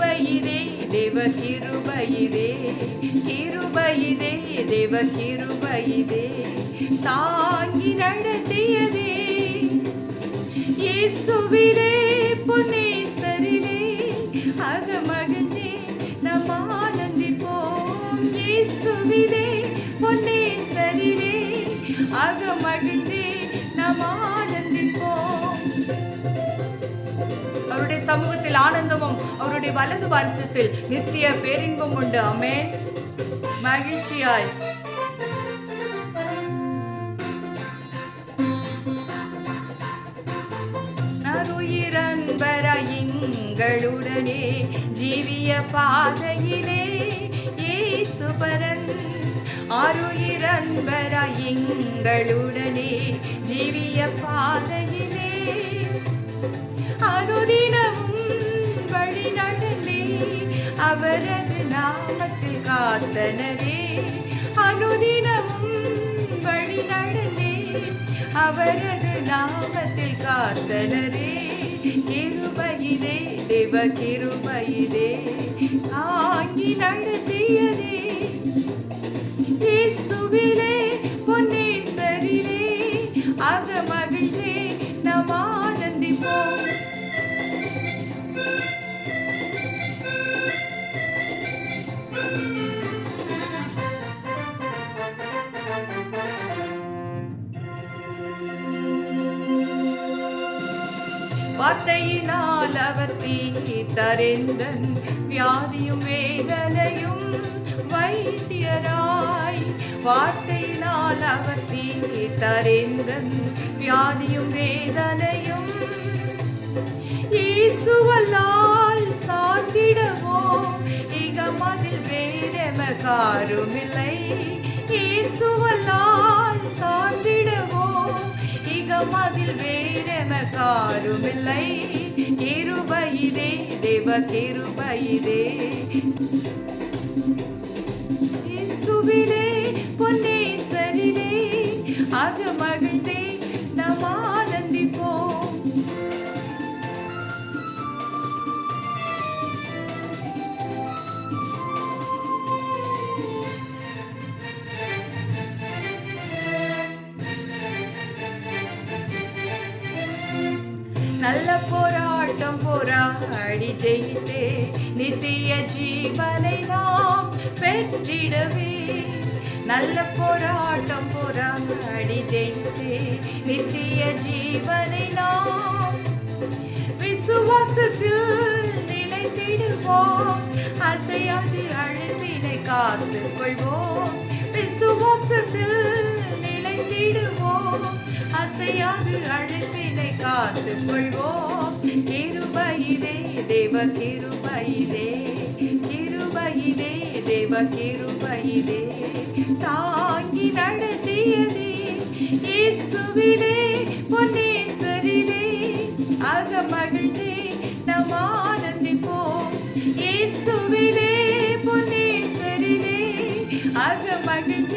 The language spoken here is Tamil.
தேவ கிருபையிலே கிருபையிலே தேவ கிருபையிலே தாங்கி நடத்தியதே. இயேசுவிலே புனேசரிலே அகமகனே நம் ஆனந்திப்போம். இயேசுவிலே பொன்னேசரிலே. அகமகிழ்ந்தே நம் அவருடைய சமூகத்தில் ஆனந்தமும் அவருடைய வலது பாரிசத்தில் நித்திய பேரின்பம் உண்டு. அமே மகிழ்ச்சியாய். நருயிரன்பரையுங்களுடனே ஜீவிய பாதையிலே ஏசுபரன் ஆருயிரன்பரையுங்களுடனே ஜீவிய பாதையிலே அவரது நாமத்தில் காத்தனரே. அனுதினமும் வழி நடந்தே. அவரது நாமத்தில் காத்தனரே. கிருபையிலே தேவ கிருபையிலே தாங்கி நடத்தியதே. இயேசுவிலே பொன்னேசரிலே அக மகிழ்ந்தே வார்த்தையினால் அவர் தீத்தறிந்தன் வியாதியும் வேதனையும் வைத்தியராய். வார்த்தையினால் அவர் தீத்தறிந்தன் வியாதியும் வேதனையும் இயேசுவல்லால் சார்ந்திடவோ இகமதில் வேறெமக்காருமில்லை காருமில்லை. சார்ந்திடவோ யாருமில்லை. கிருபையிலே தேவ கிருபையிலே சுவிலே பொன்னேசரிலே அக மகிழ்ந்தே நல்ல போராட்டம் போராடி ஜெயித்தே நித்திய ஜீவனை நாம் பெற்றிடவே. நல்ல போராட்டம் போராடி ஜெயித்தே நித்திய ஜீவனை நாம் விசுவாசத்தில் நிலைத்திடுவோம். அசையாது அழுத்தினை காத்து கொள்வோம். தீராது அழைப்பினை காத்து கொள்வோம். கிருபையிலே தேவ கிருபையிலே கிருபையிலே தேவ கிருபையிலே. தாங்கி நடத்தியதே இயேசுவிலே பொன்னேசரிலே அகமகிழ்ந்தே நம் ஆனந்திப்போம். இயேசுவிலே பொன்னேசரிலே அகமகிழ்ந்தே